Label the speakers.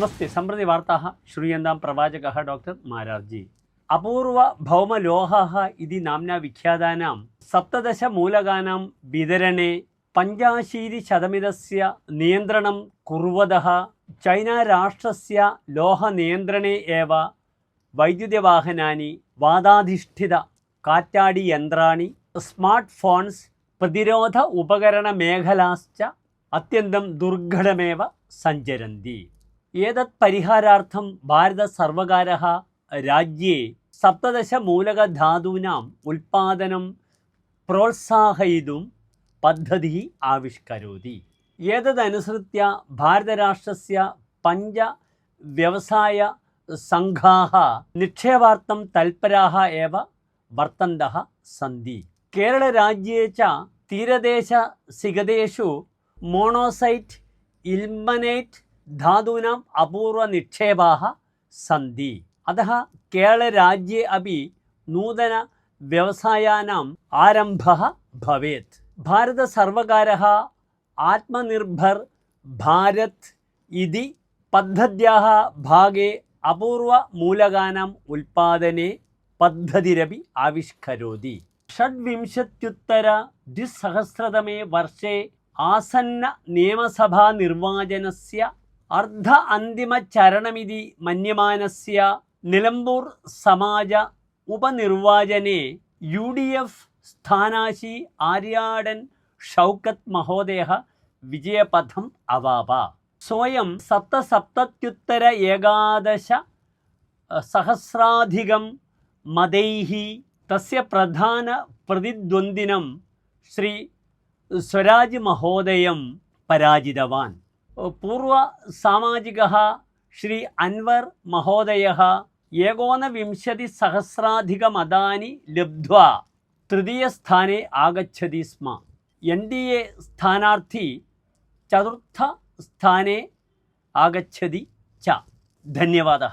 Speaker 1: നമസ്തേ. സമ്പ്രതി വാർത്താ ശ്രൂയന്താം പ്രവാചക ഡോക്ടർ മാരാർജി. അപൂർവ ഭൗമലോഹ ഇതി നാംന വിഖ്യാതാനാം. സപ്തദശ മൂലകാനാം വിതരണേ. പഞ്ചാശീതിശതമിതസ്യ നിയന്ത്രണം കുറവത ചൈന രാഷ്ട്രസ്യ ലോഹ നിയന്ത്രണേ ഏവ. വൈദ്യുതവാഹനാനി വാദാധിഷ്ഠിത കാറ്റാടി യന്ത്രാണി. സ്മാർട്ട് ഫോൺസ് പ്രതിരോധ ഉപകരണ മേഖലാശ്ച അത്യന്തം ദുർഘടമേവ സഞ്ചരന്തി. ഏതത് പരിഹാരാർത്ഥം ഭാരത സർവകാര രാജ്യേ സപ്തദശ സപ്തദശമൂലകധാതൂനാം ഉൽപാദനം പ്രോത്സാഹയിതും പദ്ധതി ആവിഷ്കരോതി. ഏതനുസൃത്യ ഭാരതരാഷ്ട്രസ്യ പഞ്ച വ്യവസായ സംഘാഹ നിക്ഷേപാർത്ഥം തൽപരാഹ ഏവ വർത്തന്ത സന്തി കേരളരാജ്യേ ച തീരദേശ സിഗതേഷു മോണോസൈറ്റ് ഇൽമനേറ്റ് ധാതൂനാം അപൂർവ നിക്ഷേപാഹ സന്ധി. അതः കേരളരാജ്യേ അപി നൂതന വ്യവസായാനാം ആരംഭ ഭവേത്. ഭാരതസർവകാര ആത്മനിർഭർ ഭാരത് ഇതി പദ്ധത്യാ ഭാഗേ അപൂർവമൂലകാനാം ഉൽപ്പാദനെ പദ്ധതിരപി ആവിഷ്കരോതി. ഷഡ്വിംശത്യുത്തര ദ്വിസഹസ്രതമേ വർഷേ ആസന്ന നിയമസഭാ നിർവാചനസ്യ അർദ്ധ അന്തിമ ചരണമിതി മന്യമാനസ്യ നിലമ്പൂർ സമാജ ഉപനിർവാചനെ യു ഡി എഫ് സ്ഥാനാശി ആര്യാടൻ ഷൗക്കത്ത് മഹോദയ വിജയപഥം അവാപ. സ്വയം സപ്തസപ്തത്യുത്തര ഏകാദശ സഹസ്രാധികം മതൈഹി തസ്യ പ്രധാന പ്രതിദ്വന്ദിനം ശ്രീ സ്വരാജ് മഹോദയം പരാജിതവാൻ. പൂർവ സാമാജിക ശ്രീ അൻവർ മഹോദയ ഏകോനവിംശതിസഹസ്രാധികമതാനി ലബ്ധ്വ തൃതീയസ്ഥാനെ ആഗച്ഛതി സ്മ. എൻ ഡി എ സ്ഥാനാർത്ഥി ചതുർത്ഥ സ്ഥാനെ ആഗച്ഛതി ച. ധന്യവാദ.